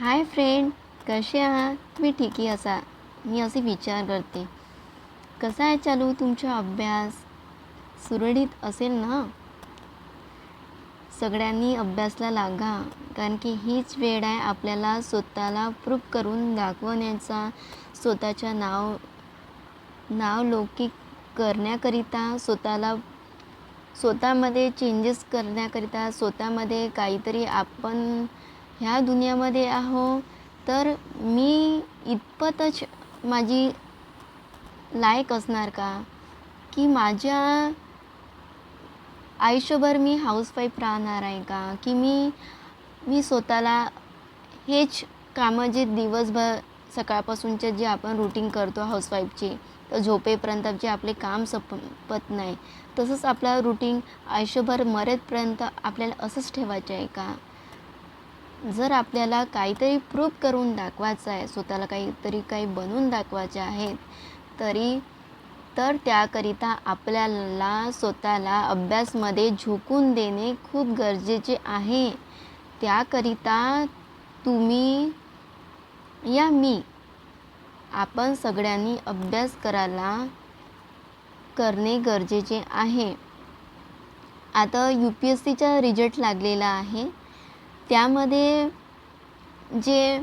Hi friend कसे आहात? तुम्ही ठीकही असा. मी असे विचार करते. कसा आहे चालू तुमचा अभ्यास? सुरळीत असेल ना? सगळ्यांनी अभ्यासला लागा कारण की हीच वेळ आहे आपल्याला स्वतःला प्रूफ करून दाखवण्याचा. स्वतःच्या नाव नाव लौकिक करण्याकरिता स्वतःला स्वतःमध्ये चेंजेस करण्याकरिता स्वतःमध्ये काहीतरी आपण ह्या दुनियामध्ये आहो तर मी इतपतच माझी लायक असणार का? की माझ्या आयुष्यभर मी हाऊसवाईफ राहणार आहे का? की मी मी स्वतःला हेच कामं जे दिवसभर सकाळपासूनचे जे आपण रूटीन करतो हाऊसवाईफचे तर झोपेपर्यंत जे आपले काम संपत नाही तसंच आपलं रूटीन आयुष्यभर मरेपर्यंत आपल्याला असंच ठेवायचं आहे का? जर आपल्याला काहीतरी प्रूफ करून दाखवायचं आहे स्वतःला काहीतरी काही बनवून दाखवायचे आहेत तरी तर त्याकरिता आपल्याला स्वतःला अभ्यासमध्ये झोकून देणे खूप गरजेचे आहे. त्याकरिता तुम्ही या मी आपण सगळ्यांनी अभ्यास करायला करणे गरजेचे आहे. आता यू पी एस सीचा रिजल्ट लागलेला आहे. त्यामध्ये जे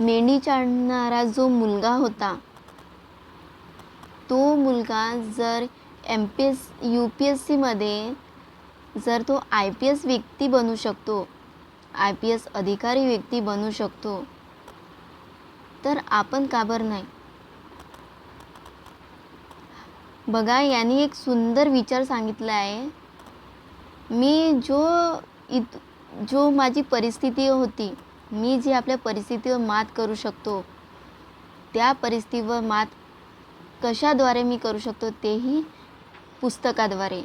मेंढी चाळणारा जो मुलगा होता तो मुलगा जर M P S U P S सीमध्ये जर तो आय पी एस व्यक्ती बनू शकतो आय पी एस अधिकारी व्यक्ती बनू शकतो तर आपण का बरं नाही? बघा यांनी एक सुंदर विचार सांगितला आहे. मी जो इत जो माझी परिस्थिती होती मी जी आपल्या परिस्थितीवर मात करू शकतो त्या परिस्थितीवर मात कशाद्वारे मी करू शकतो तेही पुस्तकाद्वारे.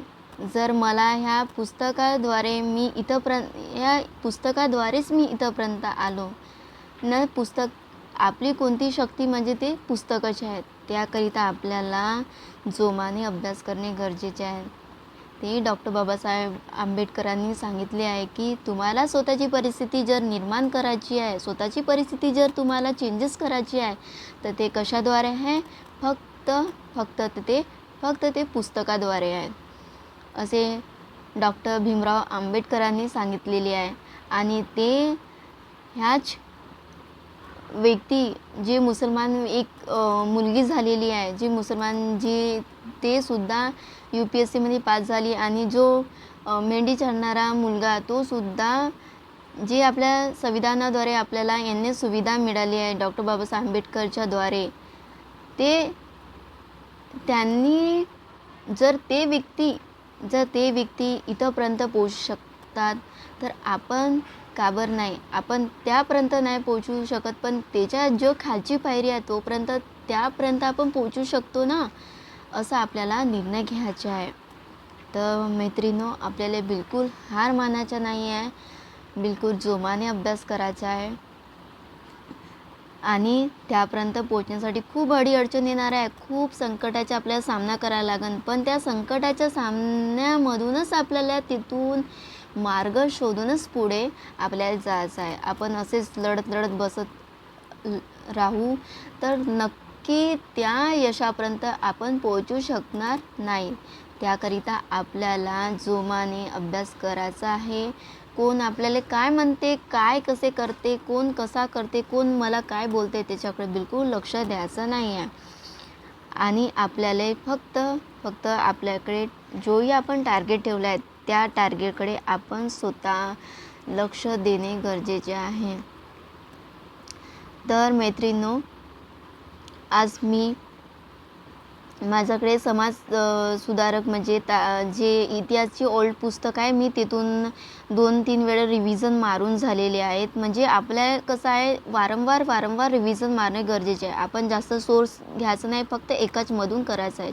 जर मला ह्या पुस्तकाद्वारे मी इथंपर्यंत ह्या पुस्तकाद्वारेच मी इथंपर्यंत आलो न पुस्तक आपली कोणती शक्ती म्हणजे ते पुस्तकच आहेत. त्याकरिता आपल्याला जोमाने अभ्यास करणे गरजेचे आहे. ते डॉक्टर बाबासाहेब आंबेडकरांनी सांगितले आहे की तुम्हाला स्वतःची परिस्थिती जर निर्माण करायची आहे स्वतःची परिस्थिती जर तुम्हाला चेंजेस करायची आहे तर ते कशाद्वारे आहे? फक्त फक्त ते फक्त ते पुस्तकाद्वारे आहे. असे डॉक्टर भीमराव आंबेडकरांनी सांगितलेले आहे. आणि ते ह्याच व्यक्ती जे मुसलमान एक मुलगी झालेली आहे जी मुसलमान जी ते सुद्धा यू पी एस सीमध्ये पास झाली आणि जो मेंढी चढणारा मुलगा तो सुद्धा जे आपल्या संविधानाद्वारे आपल्याला यांनी सुविधा मिळाली आहे डॉक्टर बाबासाहेब आंबेडकरच्याद्वारे ते त्यांनी जर ते व्यक्ती जर ते व्यक्ती इथंपर्यंत पोहोचू शक असतात तर आपण का बरं नाही? आपण त्यापर्यंत नाही पोचू शकत पण त्याच्या जो खालची पायरी आहे तोपर्यंत त्यापर्यंत आपण पोचू शकतो ना? असा आपल्याला निर्णय घ्यायचा आहे. तर मैत्रिणो आपल्याला बिलकुल हार मानायचा नाही आहे. बिलकुल जोमाने अभ्यास करायचा आहे. आणि त्यापर्यंत पोचण्यासाठी खूप अडीअडचण येणार आहे. खूप संकटाचा आपल्याला सामना करायला लागेल. पण त्या संकटाच्या सामन्यामधूनच आपल्याला तिथून मार्ग शोधूनच पुढे आपल्याला जायचं आहे. आपण असेच लढत लढत बसत राहू तर नक्की त्या यशापर्यंत आपण पोहोचू शकणार नाही. त्याकरिता आपल्याला जोमाने अभ्यास करायचा आहे. कोण आपल्याला काय म्हणते काय कसे करते कोण कसा करते कोण मला काय बोलते त्याच्याकडे बिलकुल लक्ष द्यायचं नाही आहे आणि आपल्याला फक्त फक्त आपल्याकडे जोही आपण टार्गेट ठेवला आहे त्या टार्गेटकडे आपण स्वतः लक्ष देणे गरजेचे आहे. तर मैत्रिणो आज मी माझ्याकडे समाज सुधारक म्हणजे ता जे इतिहासची ओल्ड पुस्तक आहे मी तिथून दोन तीन वेळा रिव्हिजन मारून झालेले आहेत. म्हणजे आपल्या कसं आहे वारंवार वारंवार रिव्हिजन मारणे गरजेचे आहे. आपण जास्त सोर्स घ्यायचं नाही फक्त एकाचमधून करायचं आहे.